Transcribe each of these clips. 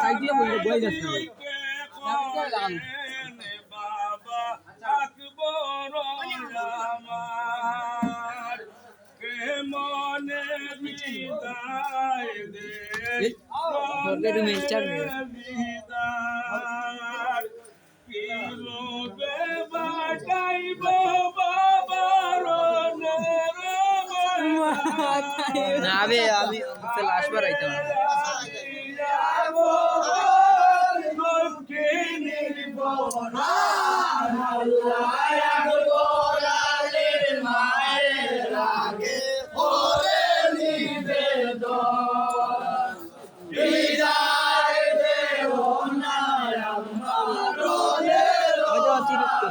Side দিয়ে বই যাচ্ছে আমি আমি লাস্ট বার আইতাম। Allah.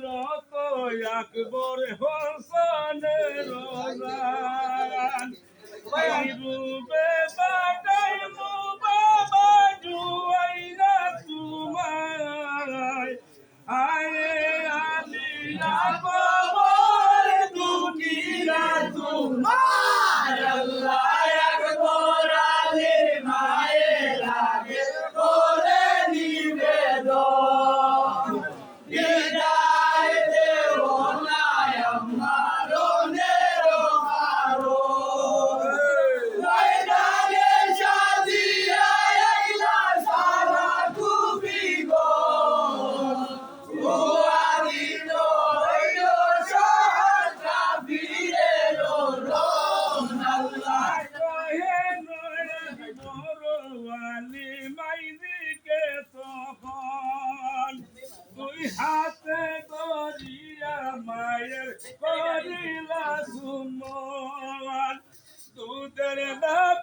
মতো একবার হোসনের রূপে বাটাই terem da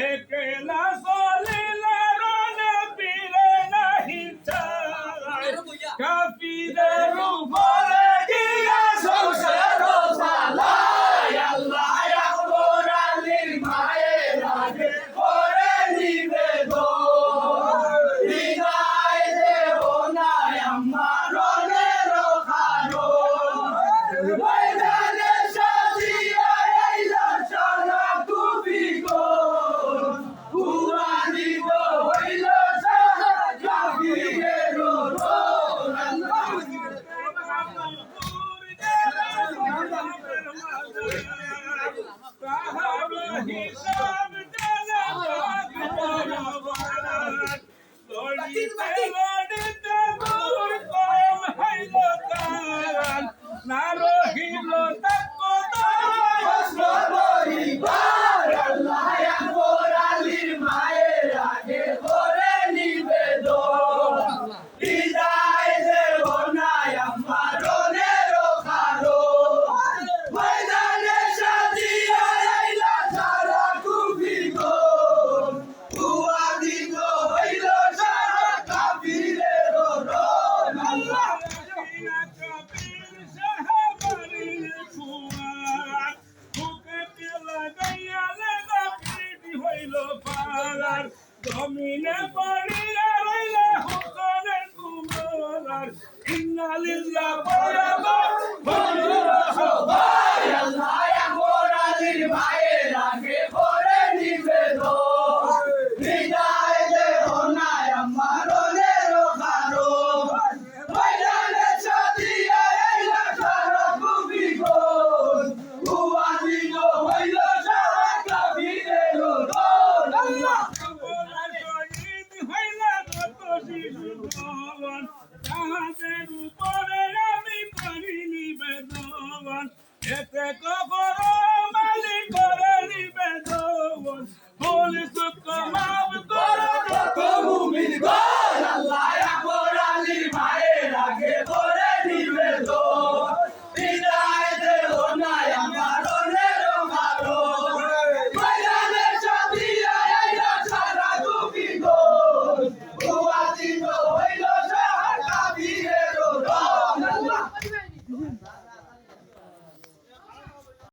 es que la Lord. Kumar ইন্নালিল্লাহ All took good come